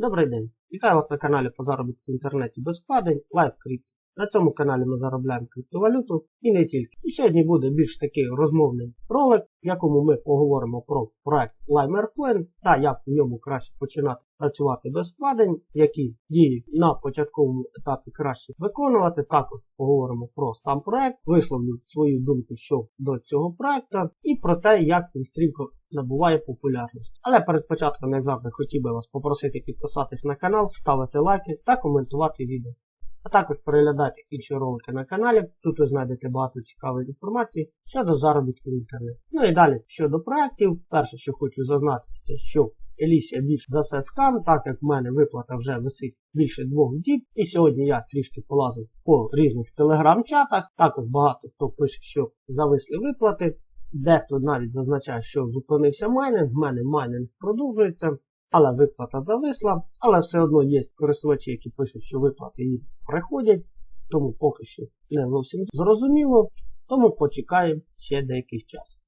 Добрий день! Вітаю вас на каналі по заробітку в інтернеті без вкладень LiveCrypto. На цьому каналі ми заробляємо криптовалюту і не тільки. І сьогодні буде більш такий розмовний ролик, в якому ми поговоримо про проект LimerCoin та як в ньому краще починати працювати без вкладень, які дії на початковому етапі краще виконувати. Також поговоримо про сам проект, висловлю свою думку щодо цього проекту і про те, як він стрімко набуває популярність. Але перед початком, як завжди, хотів би вас попросити підписатись на канал, ставити лайки та коментувати відео. А також переглядайте інші ролики на каналі. Тут ви знайдете багато цікавої інформації щодо заробітку в інтернеті. Ну і далі щодо проєктів, перше, що хочу зазначити, що Елісія більш за все скам, так як в мене виплата вже висить більше двох діб. І сьогодні я трішки полазив по різних телеграм-чатах. Також багато хто пише, що зависли виплати. Дехто навіть зазначає, що зупинився майнинг, в мене майнинг продовжується, але виплата зависла. Але все одно є користувачі, які пишуть, що виплати їм приходять, тому поки що не зовсім зрозуміло. Тому почекаємо ще деякий час.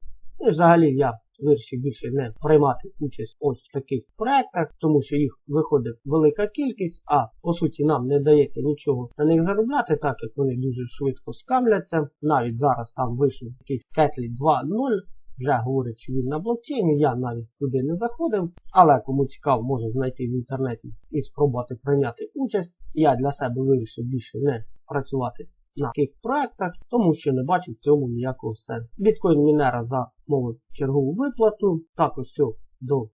Ну і взагалі я вирішив більше не приймати участь ось в таких проєктах, тому що їх виходить велика кількість, а по суті нам не дається нічого на них заробляти, так як вони дуже швидко скамляться. Навіть зараз там вийшов якийсь Кетлі 2.0. Вже говорить, що він на блокчейні, я навіть туди не заходив, але кому цікаво, може знайти в інтернеті і спробувати прийняти участь. Я для себе вирішив більше не працювати на таких проектах, тому що не бачу в цьому ніякого сенсу. Біткоін Мінера замовив чергову виплату, також що до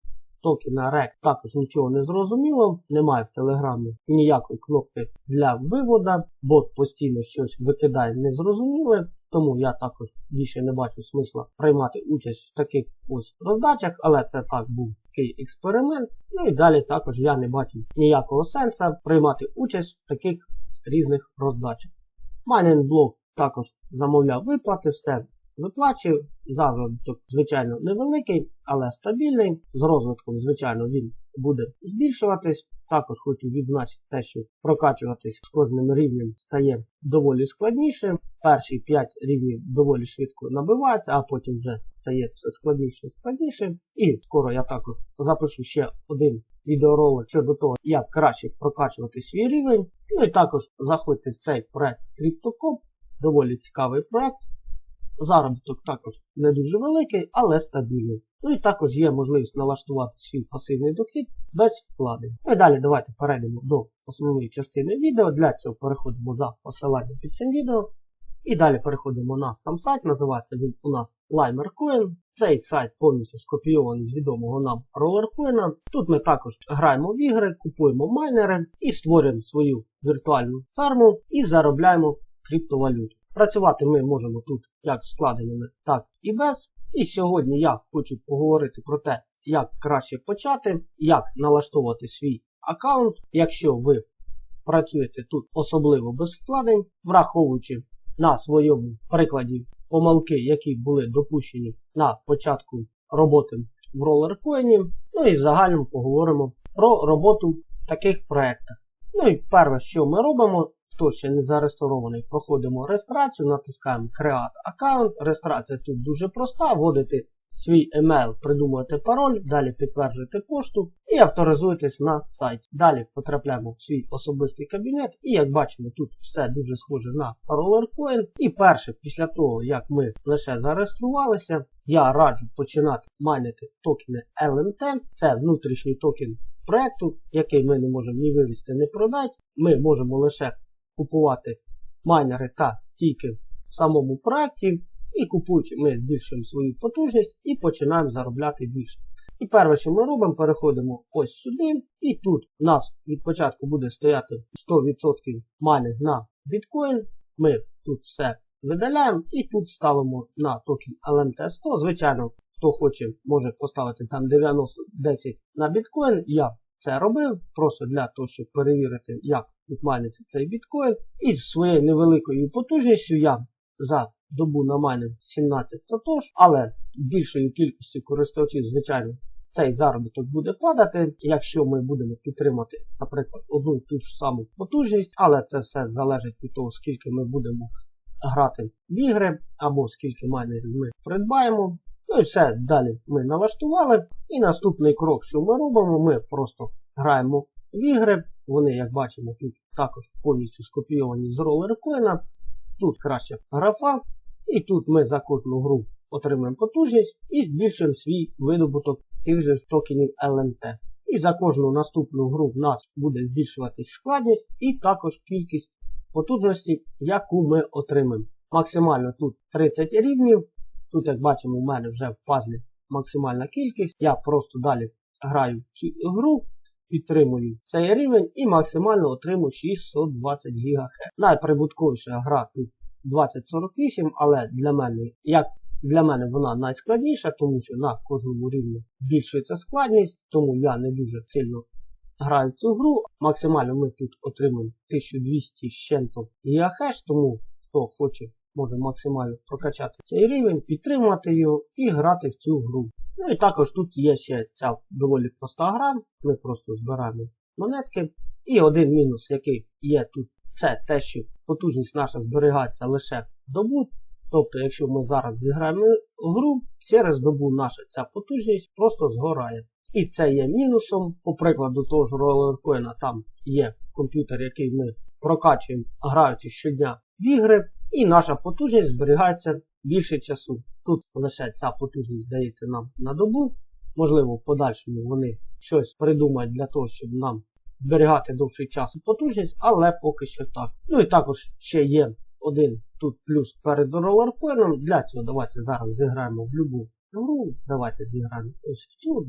токена REC також нічого не зрозуміло, немає в телеграмі ніякої кнопки для вивода, бот постійно щось викидає незрозуміле. Тому я також більше не бачу смисла приймати участь в таких ось роздачах, але це так був такий експеримент. Ну і далі також я не бачу ніякого сенсу приймати участь в таких різних роздачах. Майнинг блок також замовляв виплати, все виплачую. Заробіток, звичайно, невеликий, але стабільний. З розвитком, звичайно, він буде збільшуватись. Також хочу відзначити те, що прокачуватись з кожним рівнем стає доволі складніше. Перші 5 рівнів доволі швидко набиваються, а потім вже стає все складніше і складніше. І скоро я також запишу ще один відеоролик щодо того, як краще прокачувати свій рівень. Ну і також заходьте в цей проект CryptoCop, доволі цікавий проект. Заробіток також не дуже великий, але стабільний. Ну і також є можливість налаштувати свій пасивний дохід без вкладень. Ну і далі давайте перейдемо до основної частини відео. Для цього переходимо за посиланням під цим відео. І далі переходимо на сам сайт. Називається він у нас LimerCoin. Цей сайт повністю скопійований з відомого нам RollerCoin. Тут ми також граємо в ігри, купуємо майнери і створюємо свою віртуальну ферму і заробляємо криптовалюту. Працювати ми можемо тут як з складеними, так і без. І сьогодні я хочу поговорити про те, як краще почати, як налаштовувати свій аккаунт, якщо ви працюєте тут особливо без вкладень, враховуючи на своєму прикладі помилки, які були допущені на початку роботи в ролеркоїні. Ну і в загальному поговоримо про роботу в таких проєктах. Ну і перше, що ми робимо, хто ще не зареєстрований, проходимо реєстрацію, натискаємо Create Account. Реєстрація тут дуже проста, вводите свій емейл, придумуєте пароль, далі підтверджуєте пошту і авторизуєтесь на сайт. Далі потрапляємо в свій особистий кабінет, і як бачимо, тут все дуже схоже на RollerCoin. І перше, після того, як ми лише зареєструвалися, я раджу починати майнити токени LNT. Це внутрішній токен проекту, який ми не можемо ні вивести, ні продати. Ми можемо лише купувати майнери та стійки в самому проєкті. І купуючи, ми збільшуємо свою потужність і починаємо заробляти більше. І перше, що ми робимо, переходимо ось сюди. І тут у нас від початку буде стояти 100% майнинг на біткоін. Ми тут все видаляємо і тут ставимо на токен LMT100. Звичайно, хто хоче, може поставити там 90-10 на біткоін. Я це робив просто для того, щоб перевірити, як тут цей біткоін. І з своєю невеликою потужністю я за добу намайнив 17 сатош, але більшою кількістю користувачів, звичайно, цей заробіток буде падати, якщо ми будемо підтримати, наприклад, одну і ту ж саму потужність, але це все залежить від того, скільки ми будемо грати в ігри, або скільки майнерів ми придбаємо. Ну і все, далі ми налаштували. І наступний крок, що ми робимо, ми просто граємо в ігри. Вони, як бачимо, тут також повністю скопійовані з ролеркоїна. Тут краща графа. І тут ми за кожну гру отримуємо потужність і збільшуємо свій видобуток тих же токенів LNT. І за кожну наступну гру в нас буде збільшуватись складність і також кількість потужності, яку ми отримаємо. Максимально тут 30 рівнів. Тут, як бачимо, у мене вже в пазлі максимальна кількість. Я просто далі граю цю гру, підтримую цей рівень і максимально отримую 620 ГГц. Найприбутковіша гра тут 2048, але для мене, як для мене вона найскладніша, тому що на кожному рівні збільшується складність, тому я не дуже сильно граю цю гру. Максимально ми тут отримуємо 1200 з чим-то ГГц, тому хто хоче, може максимально прокачати цей рівень, підтримувати його і грати в цю гру. Ну і також тут є ще ця доволі проста гра. Ми просто збираємо монетки. І один мінус, який є тут, це те, що потужність наша зберігається лише добу. Тобто, якщо ми зараз зіграємо гру, через добу наша ця потужність просто згорає. І це є мінусом. По прикладу того ж ролеркоїна, там є комп'ютер, який ми прокачуємо, граючи щодня в ігри, і наша потужність зберігається більше часу. Тут лише ця потужність дається нам на добу. Можливо, в подальшому вони щось придумають для того, щоб нам зберігати довший час потужність, але поки що так. Ну і також ще є один тут плюс перед ролеркоїном. Для цього давайте зараз зіграємо в любу гру. Давайте зіграємо ось в цю.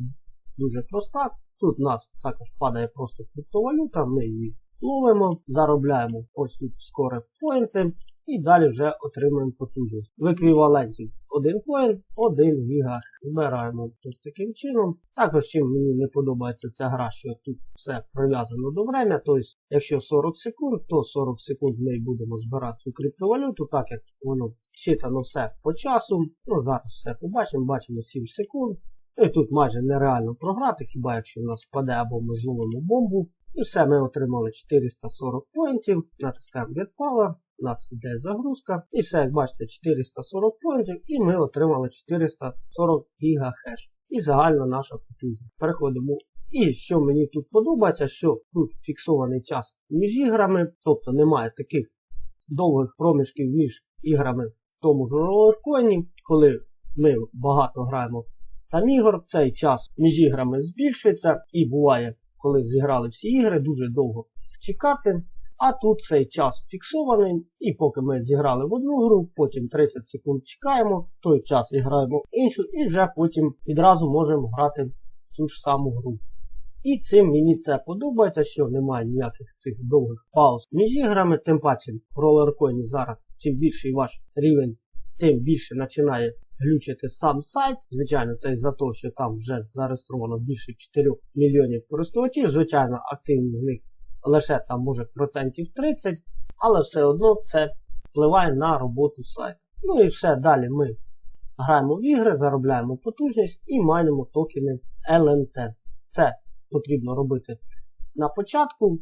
Дуже проста. Тут у нас також падає просто криптовалюта, ми її ловимо, заробляємо ось тут скоро поінти і далі вже отримуємо потужність. В еквіваленті 1 коін, 1 гіга. Збираємо ось таким чином. Також чим мені не подобається ця гра, що тут все прив'язано до времени. Тобто, якщо 40 секунд, то 40 секунд ми будемо збирати цю криптовалюту, так як воно щитано все по часу. Ну зараз все побачимо, бачимо 7 секунд. І тут майже нереально програти, хіба якщо в нас впаде або ми зловимо бомбу. І все, ми отримали 440 поінтів. Натискаємо Get Power, у нас йде загрузка. І все, як бачите, 440 поінтів, і ми отримали 440 гігахеш. І загальна наша потужність. Переходимо. І що мені тут подобається, що тут фіксований час між іграми, тобто немає таких довгих проміжків між іграми в тому ж ролеркоїні, коли ми багато граємо там ігор, цей час між іграми збільшується і буває, коли зіграли всі ігри, дуже довго чекати. А тут цей час фіксований, і поки ми зіграли в одну гру, потім 30 секунд чекаємо, той час граємо в іншу, і вже потім відразу можемо грати в цю ж саму гру. І цим мені це подобається, що немає ніяких цих довгих пауз між іграми, тим паче в ролеркоїні зараз, чим більший ваш рівень, тим більше починає глючити сам сайт. Звичайно, це із-за того, що там вже зареєстровано більше 4 мільйонів користувачів. Звичайно, активність з них лише там може процентів 30, але все одно це впливає на роботу сайту. Ну і все, далі ми граємо в ігри, заробляємо потужність і майнимо токени LNT. Це потрібно робити на початку,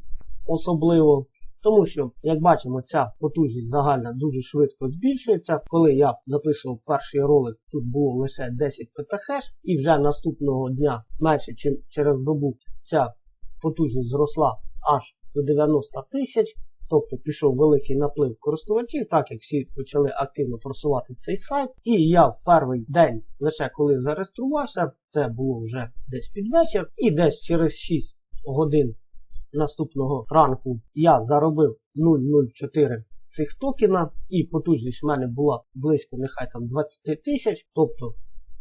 особливо. Тому що, як бачимо, ця потужність загальна дуже швидко збільшується. Коли я записував перший ролик, тут було лише 10 петахеш, і вже наступного дня, менше ніж через добу, ця потужність зросла аж до 90 тисяч. Тобто пішов великий наплив користувачів, так як всі почали активно просувати цей сайт. І я в перший день, лише коли зареєструвався, це було вже десь під вечір, і десь через 6 годин наступного ранку я заробив 0,04 цих токена, і потужність в мене була близько нехай там 20 тисяч. Тобто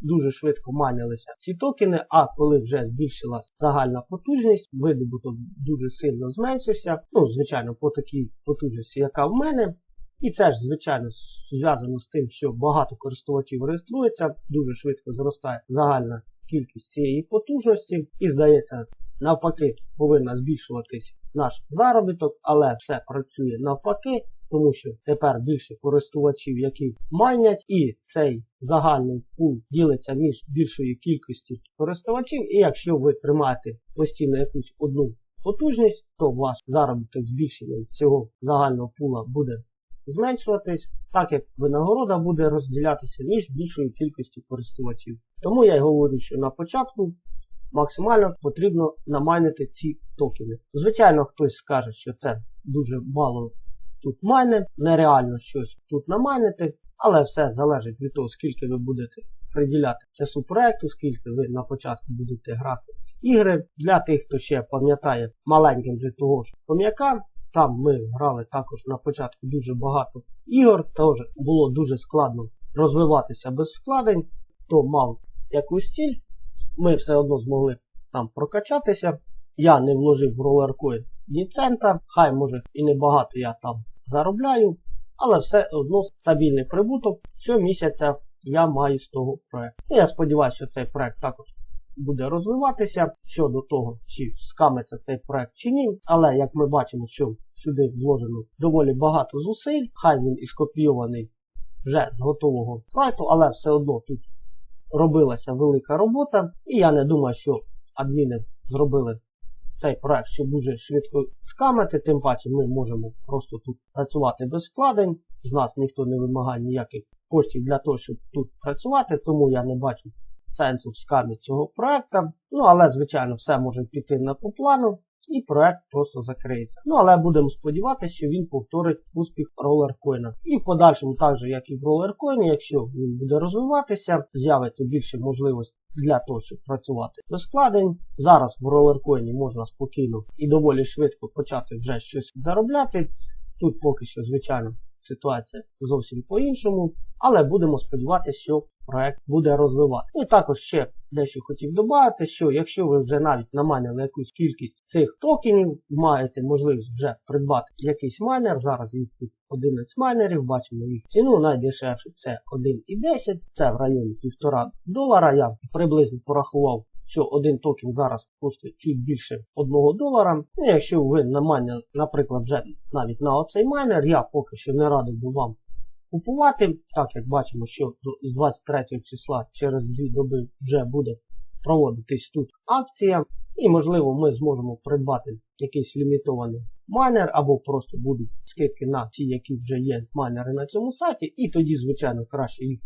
дуже швидко майнилися ці токени, а коли вже збільшилась загальна потужність, видобуток дуже сильно зменшився. Ну, звичайно, по такій потужності, яка в мене. І це ж, звичайно, зв'язано з тим, що багато користувачів реєструється, дуже швидко зростає загальна кількість цієї потужності. І здається, навпаки, повинна збільшуватись наш заробіток, але все працює навпаки, тому що тепер більше користувачів, які майнять, і цей загальний пул ділиться між більшою кількістю користувачів. І якщо ви тримаєте постійно якусь одну потужність, то ваш заробіток збільшення цього загального пула буде зменшуватись, так як винагорода буде розділятися між більшою кількістю користувачів. Тому я й говорю, що на початку максимально потрібно намайнити ці токени. Звичайно, хтось скаже, що це дуже мало тут майне, нереально щось тут намайнити, але все залежить від того, скільки ви будете приділяти часу проекту, скільки ви на початку будете грати ігри. Для тих, хто ще пам'ятає маленьким вже того ж пом'яка, там ми грали також на початку дуже багато ігор, теж було дуже складно розвиватися без вкладень, хто мав якусь ціль, ми все одно змогли там прокачатися. Я не вложив в ролеркоін ні цента, хай може і небагато я там заробляю, але все одно стабільний прибуток. Щомісяця я маю з того проекту. І я сподіваюся, що цей проект також буде розвиватися щодо того, чи скамиться цей проект чи ні. Але як ми бачимо, що сюди вложено доволі багато зусиль, хай він і скопійований вже з готового сайту, але все одно тут робилася велика робота. І я не думаю, що адміни зробили цей проект, щоб дуже швидко скамити, тим паче ми можемо просто тут працювати без вкладень. З нас ніхто не вимагає ніяких коштів для того, щоб тут працювати, тому я не бачу сенсу в скамі цього проекта. Ну, але, звичайно, все може піти не по плану. І проект просто закриється. Ну, але будемо сподіватися, що він повторить успіх ролеркоїна. І в подальшому, так же, як і в ролеркоїні, якщо він буде розвиватися, з'явиться більше можливостей для того, щоб працювати без складень. Зараз в ролеркоїні можна спокійно і доволі швидко почати вже щось заробляти. Тут поки що, звичайно, ситуація зовсім по-іншому, але будемо сподіватися, що проект буде розвивати. І також ще дещо хотів додати, що якщо ви вже навіть намайнили якусь кількість цих токенів, маєте можливість вже придбати якийсь майнер. Зараз їх тут 11 майнерів, бачимо їх ціну. Найдешевше це 1,10, це в районі 1,5 долара. Я приблизно порахував. Що один токен зараз коштує чуть більше 1 долара. Ну, якщо ви намайнили, наприклад, вже навіть на оцей майнер, я поки що не радив би вам купувати, так як бачимо, що з 23 числа через 2 доби вже буде проводитись тут акція. І, можливо, ми зможемо придбати якийсь лімітований майнер, або просто будуть скидки на ті, які вже є майнери на цьому сайті, і тоді, звичайно, краще їх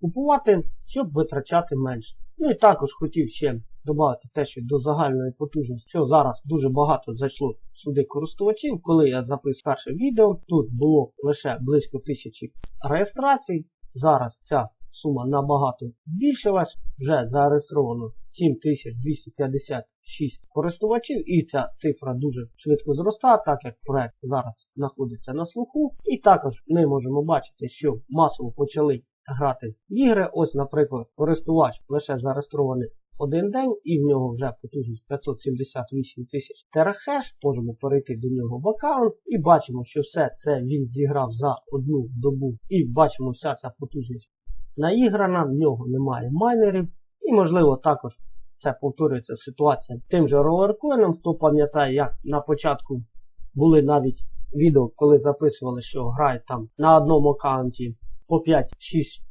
купувати, щоб витрачати менше. Ну і також хотів ще додати те, що до загальної потужності, що зараз дуже багато зайшло сюди користувачів. Коли я записав перше відео, тут було лише близько тисячі реєстрацій. Зараз ця сума набагато збільшилась, вже зареєстровано 7256 користувачів, і ця цифра дуже швидко зростає, так як проект зараз знаходиться на слуху. І також ми можемо бачити, що масово почали грати в ігри. Ось, наприклад, користувач лише зареєстрований один день, і в нього вже потужність 578 тисяч терахеш. Можемо перейти до нього в аккаунт і бачимо, що все це він зіграв за одну добу. І бачимо, вся ця потужність наіграна, в нього немає майнерів. І, можливо, також це повторюється ситуація тим же ролеркоїном. Хто пам'ятає, як на початку були навіть відео, коли записували, що грають там на одному аккаунті по 5-6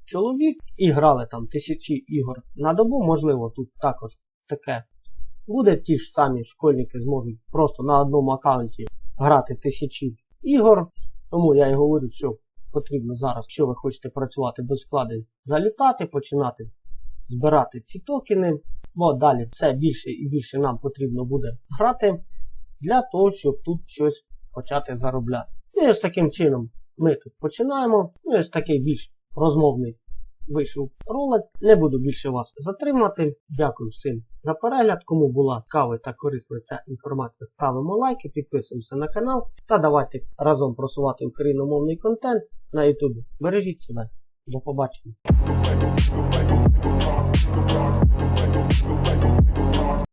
чоловік і грали там тисячі ігор на добу. Можливо, тут також таке буде. Ті ж самі школьники зможуть просто на одному аккаунті грати тисячі ігор. Тому я і говорю, що потрібно зараз, якщо ви хочете працювати без вкладень, залітати, починати збирати ці токени. Бо далі все більше і більше нам потрібно буде грати для того, щоб тут щось почати заробляти. І ось таким чином ми тут починаємо. І ось такий більш розмовний вийшов ролик. Не буду більше вас затримати. Дякую всім за перегляд. Кому була цікава та корисна ця інформація, ставимо лайки, підписуємося на канал та давайте разом просувати україномовний контент на YouTube. Бережіть себе. До побачення.